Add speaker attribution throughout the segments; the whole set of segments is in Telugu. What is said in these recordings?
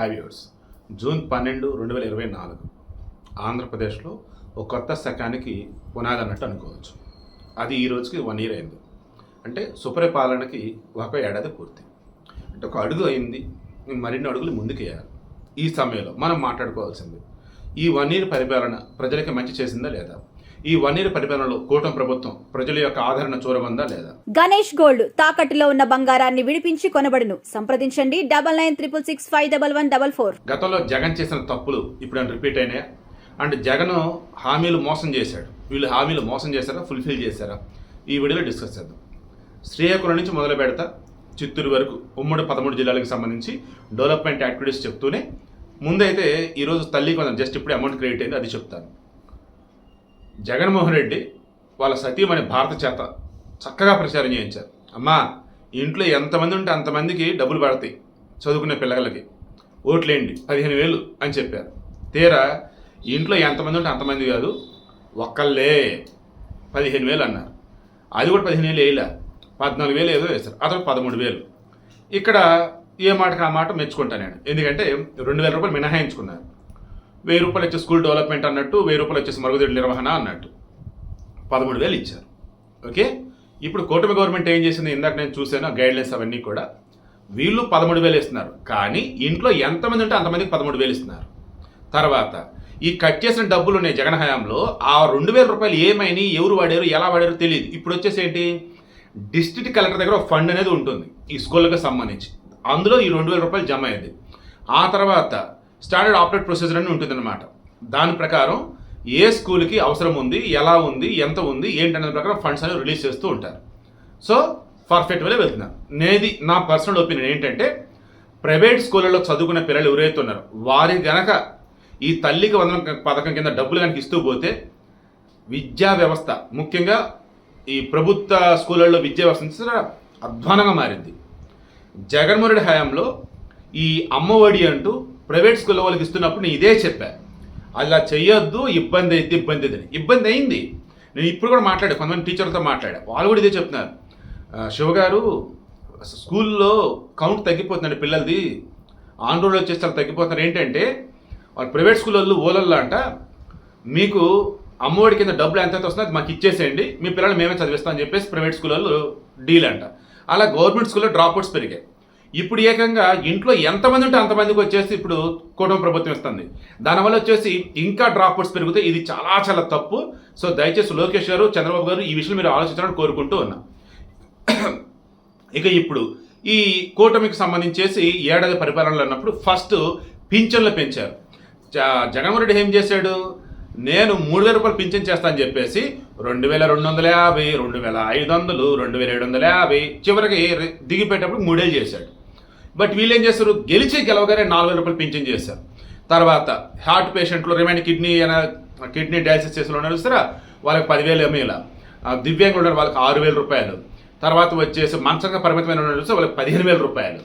Speaker 1: హ్యావ్యూర్స్ జూన్ పన్నెండు రెండు వేల ఇరవై నాలుగు. ఆంధ్రప్రదేశ్లో ఒక కొత్త శకానికి పునాది అన్నట్టు అనుకోవచ్చు. అది ఈ రోజుకి వన్ ఇయర్ అయింది. అంటే సుపరిపాలనకి ఒక ఏడాది పూర్తి. అంటే ఒక అడుగు అయింది. మరిన్ని అడుగులు ముందుకేయాలి. ఈ సమయంలో మనం మాట్లాడుకోవాల్సింది ఈ వన్ ఇయర్ పరిపాలన ప్రజలకి మంచి చేసిందా లేదా? ఈ వన్ ఇయర్ పరిపాలనలో కూటమి ప్రభుత్వం ప్రజల యొక్క ఆదరణ చూరబందా లేదా?
Speaker 2: గణేష్ గోల్డ్ తాకట్టులో ఉన్న బంగారాన్ని విడిపించి కొనబడును. సంప్రదించండి double nine triple six five double one double four.
Speaker 1: గతంలో జగన్ చేసిన తప్పులు ఇప్పుడు రిపీట్ అయినాయా? అండ్ జగన్ హామీలు మోసం చేశాడు. వీళ్ళు హామీలు మోసం చేశారా? ఫుల్ఫిల్ చేశారా? ఈ వీడియోలో డిస్కస్ చేద్దాం. శ్రీకాకుళం నుంచి మొదలు పెడతా. చిత్తూరు వరకు ఉమ్మడి పదమూడు జిల్లాలకు సంబంధించి డెవలప్మెంట్ యాక్టివిటీస్ చెప్తూనే ముందైతే ఈరోజు తల్లి కొంచెం జస్ట్ ఇప్పుడే అమౌంట్ క్రెడిట్ అయింది అది చెప్తాను. జగన్మోహన్ రెడ్డి వాళ్ళ సతీమణి భారత చేత చక్కగా ప్రచారం చేయించారు. అమ్మా ఇంట్లో ఎంతమంది ఉంటే అంతమందికి డబ్బులు పడతాయి చదువుకునే పిల్లలకి. ఓట్లేండి పదిహేను వేలు అని చెప్పారు. తీరా ఇంట్లో ఎంతమంది ఉంటే అంతమంది కాదు ఒక్కళ్ళే పదిహేను వేలు అన్నారు. అది కూడా పదిహేను వేలు వేయలే. పద్నాలుగు వేలు ఏదో వేశారు. అతను పదమూడు వేలు. ఇక్కడ ఏ మాటకి ఆ మాట మెచ్చుకుంటాను నేను. ఎందుకంటే రెండు వేల రూపాయలు మినహాయించుకున్నారు. వెయ్యి రూపాయలు వచ్చే స్కూల్ డెవలప్మెంట్ అన్నట్టు వెయ్యి రూపాయలు వచ్చేసి మరుగుదొడ్ల నిర్వహణ అన్నట్టు. పదమూడు వేలు ఇచ్చారు. ఓకే? ఇప్పుడు కూటమి గవర్నమెంట్ ఏం చేసింది? ఇందాక నేను చూశాను గైడ్లైన్స్ అవన్నీ కూడా. వీళ్ళు పదమూడు వేలు ఇస్తున్నారు. కానీ ఇంట్లో ఎంతమంది ఉంటే అంతమందికి పదమూడు వేలు ఇస్తున్నారు. తర్వాత ఈ కట్ చేసిన డబ్బులు ఉన్నాయి జగన్ హయాంలో. ఆ రెండు వేల రూపాయలు ఏమైనాయి? ఎవరు వాడారు? ఎలా వాడారు తెలియదు ఇప్పుడు వచ్చేసి ఏంటి డిస్ట్రిక్ట్ కలెక్టర్ దగ్గర ఒక ఫండ్ అనేది ఉంటుంది. ఈ స్కూళ్ళకి సంబంధించి. అందులో ఈ రెండు వేల రూపాయలు జమ అయ్యింది. ఆ తర్వాత స్టాండర్డ్ ఆపరేట్ ప్రొసీజర్ అని ఉంటుందన్నమాట. దాని ప్రకారం ఏ స్కూల్కి అవసరం ఉంది ఎలా ఉంది ఎంత ఉంది ఏంటనే ప్రకారం ఫండ్స్ అనేవి రిలీజ్ చేస్తూ ఉంటారు. సో పర్ఫెక్ట్ వేలే వెళ్తున్నారు నేది నా పర్సనల్ ఒపీనియన్ ఏంటంటే ప్రైవేట్ స్కూళ్ళలో చదువుకునే పిల్లలు ఎవరైతే ఉన్నారో వారి గనక ఈ తల్లికి వందన పథకం కింద డబ్బులు కనుక ఇస్తూ పోతే విద్యా వ్యవస్థ ముఖ్యంగా ఈ ప్రభుత్వ స్కూళ్ళల్లో విద్యా వ్యవస్థ అధ్వానంగా మారింది. జగన్మోహన్ రెడ్డి హయాంలో ఈ అమ్మఒడి అంటూ ప్రైవేట్ స్కూల్ వాళ్ళకి ఇస్తున్నప్పుడు నేను ఇదే చెప్పా. అలా చేయొద్దు ఇబ్బంది అయితే ఇబ్బంది అని ఇబ్బంది అయింది. నేను ఇప్పుడు కూడా మాట్లాడా కొంతమంది టీచర్లతో మాట్లాడా. వాళ్ళు కూడా ఇదే చెప్తున్నారు. శివగారు శివ గారు స్కూల్లో కౌంట్ తగ్గిపోతుందండి పిల్లలది. ఆన్ రోడ్ వచ్చేసి వాళ్ళు తగ్గిపోతున్నారు. ఏంటంటే వాళ్ళు ప్రైవేట్ స్కూల్ వాళ్ళు ఓలల్లో అంట మీకు అమ్మఒడి కింద డబ్బులు ఎంత వస్తుందో అది మాకు ఇచ్చేసేయండి. మీ పిల్లలు మేమే చదివిస్తామని చెప్పేసి ప్రైవేట్ స్కూల్ వాళ్ళు డీల్ అంట. అలా గవర్నమెంట్ స్కూల్లో డ్రాప్ అవుట్స్ పెరిగాయి. ఇప్పుడు ఏకంగా ఇంట్లో ఎంతమంది ఉంటే అంతమందికి వచ్చేసి ఇప్పుడు కుటుంబ ప్రభుత్వం ఇస్తుంది. దానివల్ల వచ్చేసి ఇంకా డ్రాప్అవుట్స్ పెరిగితే ఇది చాలా చాలా తప్పు. సో దయచేసి లోకేష్ గారు చంద్రబాబు గారు ఈ విషయం మీరు ఆలోచించాలని కోరుకుంటూ ఉన్నా. ఇక ఇప్పుడు ఈ కూటమికి సంబంధించేసి ఏడాది పరిపాలనలో ఉన్నప్పుడు ఫస్ట్ పింఛన్లు పెంచారు. జ- జగన్మోహన్ రెడ్డి ఏం చేశాడు? నేను మూడు వేల రూపాయలు పింఛన్ చేస్తా అని చెప్పేసి రెండు వేల రెండు వందల యాభై రెండు వేల ఐదు వందలు రెండు వేల ఏడు వందల యాభై చివరికి రి- దిగిపోయేటప్పుడు మూడేళ్ళు చేశాడు. బట్ వీళ్ళు ఏం చేస్తారు? గెలిచి గెలవగానే నాలుగు వేల రూపాయలు పింఛన్ చేశారు తర్వాత హార్ట్ పేషెంట్లు రిమైండ్ కిడ్నీ కిడ్నీ డయాలసిస్ చేసిన ఉన్నారు చూస్తారా? వాళ్ళకి పదివేలు ఎంఏల దివ్యాంగులు ఉన్నారు వాళ్ళకి ఆరు వేల రూపాయలు. తర్వాత వచ్చేసి మంచంగా పరిమితమైన ఉన్నారు చూస్తే వాళ్ళకి పదిహేను వేల రూపాయలు.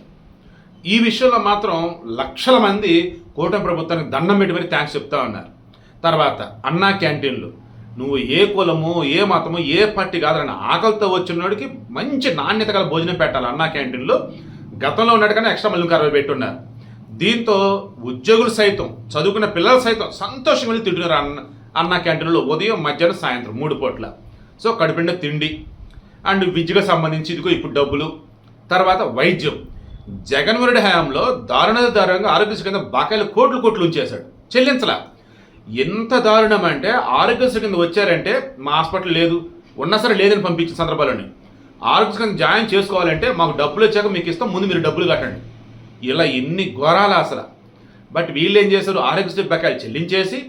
Speaker 1: ఈ విషయంలో మాత్రం లక్షల మంది కూటమి ప్రభుత్వానికి దండం పెట్టి మరి థ్యాంక్స్ చెప్తా ఉన్నారు. తర్వాత అన్నా క్యాంటీన్లు. నువ్వు ఏ కులము ఏ మతము ఏ పార్టీ కాదని ఆకలితో వచ్చినోడికి మంచి నాణ్యత గల భోజనం పెట్టాలి అన్నా క్యాంటీన్లో. గతంలో ఉన్నట్టుగానే ఎక్స్ట్రా మళ్ళీ ఇంకో అరవై పెట్టున్నారు దీంతో ఉద్యోగులు సైతం చదువుకున్న పిల్లలు సైతం సంతోషంగా వెళ్ళి తింటున్నారు అన్న అన్న క్యాంటీన్లో ఉదయం మధ్యాహ్నం సాయంత్రం మూడు పూట్ల. సో కడుపుండే తిండి అండ్ విద్యకు సంబంధించి ఇదిగో ఇప్పుడు డబ్బులు. తర్వాత వైద్యం. జగన్మోహన్ హయాంలో దారుణ దారుణంగా ఆరోగ్యశ్రీ కింద బకాయిలు కోట్లు కోట్లు ఉంచేశాడు. చెల్లించలా. ఎంత దారుణం అంటే ఆరోగ్యశ్రీ కింద వచ్చారంటే మా హాస్పిటల్ లేదు ఉన్నా సరే లేదని పంపించిన సందర్భాలని ఆరోగ్యశ్రీ కింద జాయిన్ చేసుకోవాలంటే మాకు డబ్బులు వచ్చాక మీకు ఇస్తాం ముందు మీరు డబ్బులు కట్టండి. ఇలా ఎన్ని ఘోరాలు అసలు. బట్ వీళ్ళు ఏం చేశారు? ఆరోగ్యశ్రీ బకాయిలు చెల్లించేసి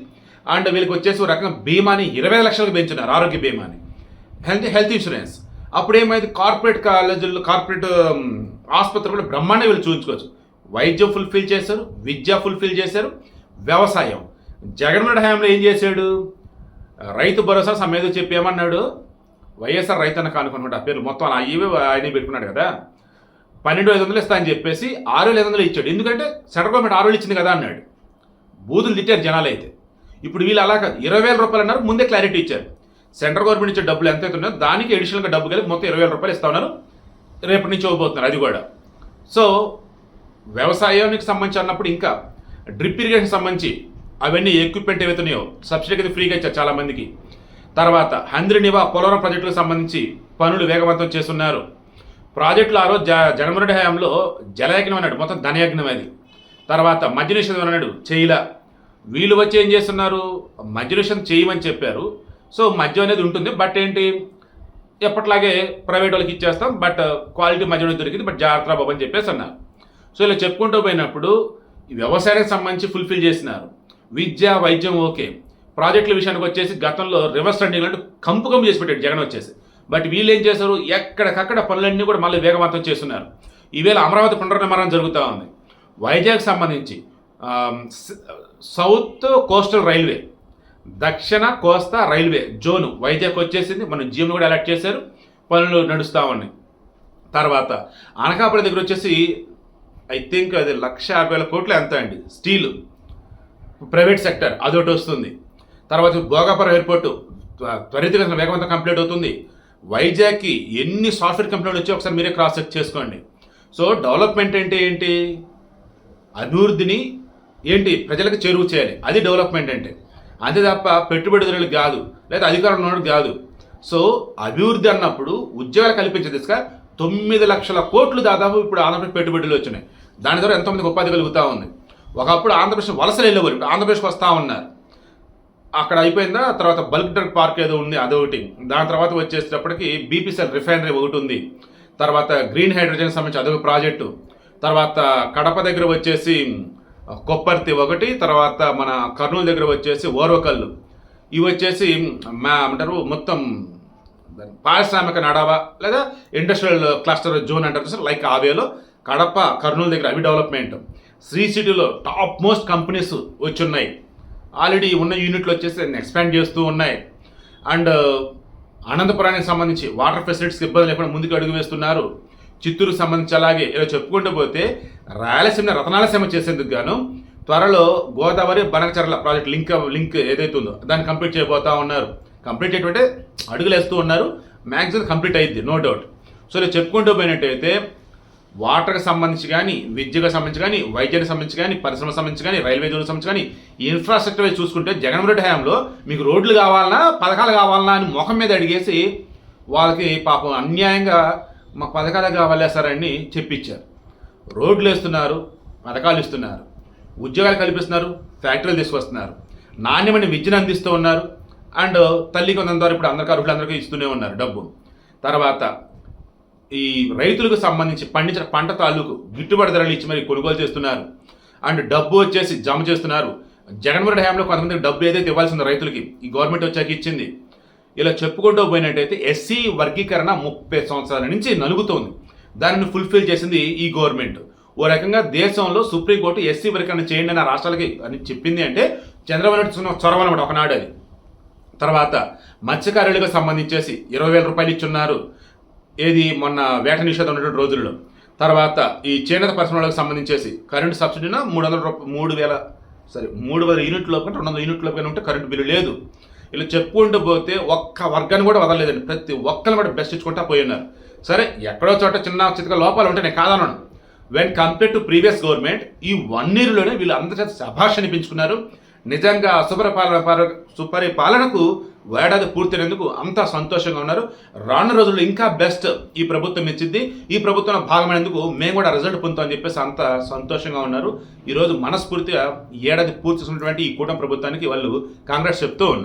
Speaker 1: అండ్ వీళ్ళకి వచ్చేసి ఒక రకంగా బీమాని ఇరవై లక్షలకు పెంచున్నారు ఆరోగ్య బీమాని. Health health insurance. అప్పుడు ఏమైంది? కార్పొరేట్ కాలేజీల్లో కార్పొరేట్ ఉమ్, ఆసుపత్రులు కూడా బ్రహ్మాండ వీళ్ళు చూపించుకోవచ్చు. వైద్యం ఫుల్ఫిల్ చేశారు విద్య ఫుల్ఫిల్ చేశారు వ్యవసాయం. జగన్మోహన్ హయాంలో ఏం చేశాడు? రైతు భరోసా సమేదో చెప్పి ఏమన్నాడు? వైఎస్ఆర్ రైతన్న కానుకున్నమాట ఆ పేరు మొత్తం ఆ ఇవే ఆయన పెట్టుకున్నాడు కదా. పన్నెండు ఐదు వందలు ఇస్తా అని చెప్పేసి ఆరు వేల ఐదు వందలు ఇచ్చాడు. ఎందుకంటే సెంట్రల్ గవర్నమెంట్ ఆరు వేలు ఇచ్చింది కదా అన్నాడు. బూతులు తిట్టారు జనాలు అయితే. ఇప్పుడు వీళ్ళు అలా కాదు. ఇరవై వేల రూపాయలు అన్నారు ముందే క్లారిటీ ఇచ్చారు. సెంట్రల్ గవర్నమెంట్ ఇచ్చే డబ్బులు ఎంత అయితే ఉన్నాయో దానికి అడిషనల్గా డబ్బు కలిపి మొత్తం ఇరవై వేల రూపాయలు ఇస్తా ఉన్నారు. రేపటి నుంచి ఇవ్వబోతున్నారు అది కూడా. సో వ్యవసాయానికి సంబంధించి అన్నప్పుడు ఇంకా డ్రిప్ ఇరిగేషన్ సంబంధించి అవన్నీ ఎక్విప్మెంట్ ఏవైతున్నాయో సబ్సిడీ అయితే ఫ్రీగా ఇచ్చారు చాలామందికి. తర్వాత హంద్రినివా పోలవరం ప్రాజెక్టులకు సంబంధించి పనులు వేగవంతం చేస్తున్నారు. ప్రాజెక్టులు ఆ రోజు జ జగన్మోహన్ హయాంలో జలయజ్ఞం అన్నాడు. మొత్తం ధనయజ్ఞం అది. తర్వాత మద్య నిషేధం అన్నాడు. చేయలా. వీళ్ళు వచ్చి ఏం చేస్తున్నారు? మద్య నిషేధం చేయమని చెప్పారు. సో మద్యం అనేది ఉంటుంది. బట్ ఏంటి? ఎప్పట్లాగే ప్రైవేట్ వాళ్ళకి ఇచ్చేస్తాం. బట్ క్వాలిటీ మద్యం దొరికింది. బట్ జాగ్రత్త బాబు అని చెప్పేసి అన్నారు. సో ఇలా చెప్పుకుంటూ పోయినప్పుడు వ్యవసాయానికి సంబంధించి ఫుల్ఫిల్ చేసినారు. విద్య వైద్యం ఓకే. ప్రాజెక్టుల విషయానికి వచ్చేసి గతంలో రివర్స్ రన్నింగ్ అంటే కంపు కంపు చేసి పెట్టాడు జగన్ వచ్చేసి. బట్ వీళ్ళు ఏం చేశారు? ఎక్కడికక్కడ పనులన్నీ కూడా మళ్ళీ వేగవంతం చేస్తున్నారు. ఈవేళ అమరావతి పునర్నిర్మాణం జరుగుతూ ఉంది. వైజాగ్ సంబంధించి సౌత్ కోస్టల్ రైల్వే దక్షిణ కోస్తా రైల్వే జోను వైజాగ్ వచ్చేసింది. మన జీవన్ కూడా అలర్ట్ చేశారు. పనులు నడుస్తూ ఉన్నాయి. తర్వాత అనకాపల్లి దగ్గర వచ్చేసి ఐ థింక్ అది లక్ష యాభై వేల కోట్లు ఎంత అండి. స్టీలు. ప్రైవేట్ సెక్టర్ అదొకటి వస్తుంది. తర్వాత భోగాపురం ఎయిర్పోర్టు త్వ- త్వరితగతిన వేగవంతం కంప్లీట్ అవుతుంది. వైజాగ్కి ఎన్ని సాఫ్ట్వేర్ కంపెనీలు వచ్చి ఒకసారి మీరే క్రాస్ చెక్ చేసుకోండి. సో డెవలప్మెంట్ అంటే ఏంటి? అభివృద్ధిని ఏంటి? ప్రజలకు చేరువ చేయాలి. అది డెవలప్మెంట్ అంటే. అంతే తప్ప పెట్టుబడిదారులు కాదు లేదా అధికారులు ఉన్నవాడు కాదు. సో అభివృద్ధి అన్నప్పుడు ఉద్యోగాలు కల్పించే దిశగా తొమ్మిది లక్షల కోట్లు దాదాపు ఇప్పుడు ఆంధ్రప్రదేశ్ పెట్టుబడులు వచ్చినాయి. దాని ద్వారా ఎంతోమందికి ఉపాధి కలుగుతూ ఉంది. ఒకప్పుడు ఆంధ్రప్రదేశ్ వలసలు వెళ్ళేవారు ఇప్పుడు ఆంధ్రప్రదేశ్కి వస్తూ ఉన్నారు. అక్కడ అయిపోయిందా? తర్వాత బల్క్ డ్రగ్ పార్క్ ఏదో ఉంది అదొకటి. దాని తర్వాత వచ్చేసేటప్పటికి బీపీసీఎల్ రిఫైనరీ ఒకటి ఉంది. తర్వాత గ్రీన్ హైడ్రోజన్ సంబంధించి అదొక ప్రాజెక్టు. తర్వాత కడప దగ్గర వచ్చేసి కొప్పర్తి ఒకటి తర్వాత మన కర్నూలు దగ్గర వచ్చేసి ఓర్వకల్లు ఇవి వచ్చేసి మా అంటారు మొత్తం పారిశ్రామిక నడవ లేదా ఇండస్ట్రియల్ క్లస్టర్ జోన్ అంటారు సార్ లైక్ ఆవేలో కడప కర్నూలు దగ్గర అవి డెవలప్మెంట్. శ్రీ సిటీలో టాప్ మోస్ట్ కంపెనీస్ వచ్చి ఉన్నాయి ఆల్రెడీ ఉన్న యూనిట్లు వచ్చేసి ఎక్స్పాండ్ చేస్తూ ఉన్నాయి. అండ్ uh, అనంతపురానికి సంబంధించి వాటర్ ఫెసిలిటీస్ ఇబ్బంది లేకుండా ముందుకు అడుగు వేస్తున్నారు. చిత్తూరుకు సంబంధించి అలాగే ఇలా చెప్పుకుంటూ పోతే రాయలసీమ రతనాలసీమ చేసేందుకు గాను త్వరలో Godavari Banakacherla project link link ఏదైతే ఉందో దాన్ని కంప్లీట్ చేయబోతా ఉన్నారు. కంప్లీట్ చేయటంటే అడుగులు వేస్తూ ఉన్నారు. మ్యాక్సిమం కంప్లీట్ అయింది నో డౌట్. సో ఇలా చెప్పుకుంటూ పోయినట్టయితే వాటర్కి సంబంధించి కానీ విద్యకు సంబంధించి కానీ వైద్యానికి సంబంధించి కానీ పరిశ్రమకు సంబంధించి కానీ రైల్వే జోన్కి సంబంధించి కానీ ఇన్ఫ్రాస్ట్రక్చర్ వైపు చూసుకుంటే జగన్మోహన్ రెడ్డి హయాంలో మీకు రోడ్లు కావాలన్నా పథకాలు కావాలన్నా అని ముఖం మీద అడిగేసి వాళ్ళకి పాపం అన్యాయంగా మా పథకాలు కావాలా సార్ అని చెప్పించారు. రోడ్లు వేస్తున్నారు పథకాలు ఇస్తున్నారు ఉద్యోగాలు కల్పిస్తున్నారు ఫ్యాక్టరీలు తీసుకొస్తున్నారు నాణ్యమైన విద్యను అందిస్తూ ఉన్నారు అండ్ తల్లికి వందల ద్వారా ఇప్పుడు అందరికీ అర్హులందరికీ ఇస్తూనే ఉన్నారు డబ్బు. తర్వాత ఈ రైతులకు సంబంధించి పండించిన పంట తాలూకు గిట్టుబాటు ధరలు ఇచ్చి మరి కొనుగోలు చేస్తున్నారు. అండ్ డబ్బు వచ్చేసి జమ చేస్తున్నారు. జగన్మోహన్ హయాంలో కొంతమందికి డబ్బు ఏదైతే ఇవ్వాల్సిందో రైతులకి ఈ గవర్నమెంట్ వచ్చాక ఇచ్చింది. ఇలా చెప్పుకుంటూ పోయినట్టయితే ఎస్సీ వర్గీకరణ ముప్పై సంవత్సరాల నుంచి నలుగుతోంది. దానిని ఫుల్ఫిల్ చేసింది ఈ గవర్నమెంట్. ఓ రకంగా దేశంలో సుప్రీంకోర్టు ఎస్సీ వర్గీకరణ చేయండి అని ఆ రాష్ట్రాలకి అని చెప్పింది అంటే చంద్రబాబు నాయుడు చొరవ అనమాట ఒకనాడు అది. తర్వాత మత్స్యకారులకు సంబంధించేసి ఇరవై వేల రూపాయలు ఇచ్చున్నారు. ఏది మొన్న వేట నిషేధం ఉన్నటువంటి రోజుల్లో. తర్వాత ఈ చేనేత పరిశ్రమలకు సంబంధించేసి కరెంటు సబ్సిడీన మూడు వందల రూపాయలు మూడు వేల సరే మూడు వేల యూనిట్ల లోపు రెండు వందల యూనిట్ల లోపు ఉంటే కరెంటు బిల్లు లేదు. ఇలా చెప్పుకుంటూ పోతే ఒక్క వర్గాన్ని కూడా వదలలేదండి. ప్రతి ఒక్కరిని కూడా బెస్ట్ ఇచ్చుకుంటా పోయి ఉన్నారు సరే ఎక్కడో చోట చిన్న చిన్న లోపాలు ఉంటే నేను కాదన్నాను when compare to previous government ఈ వన్ ఇయర్లోనే వీళ్ళు అందరి చేత శభాష్ అనిపించుకున్నారు. నిజంగా సుపరిపాలన పర- సుపరిపాలనకు ఏడాది పూర్తయినందుకు అంతా సంతోషంగా ఉన్నారు. రాను రోజుల్లో ఇంకా బెస్ట్ ఈ ప్రభుత్వం ఇచ్చింది ఈ ప్రభుత్వంలో భాగమైనందుకు మేము కూడా రిజల్ట్ పొందుతామని చెప్పేసి అంత సంతోషంగా ఉన్నారు. ఈరోజు మనస్ఫూర్తిగా ఏడాది పూర్తి చేసినటువంటి ఈ కూటమి ప్రభుత్వానికి వాళ్ళు కాంగ్రెస్ చెప్తూ ఉన్నారు.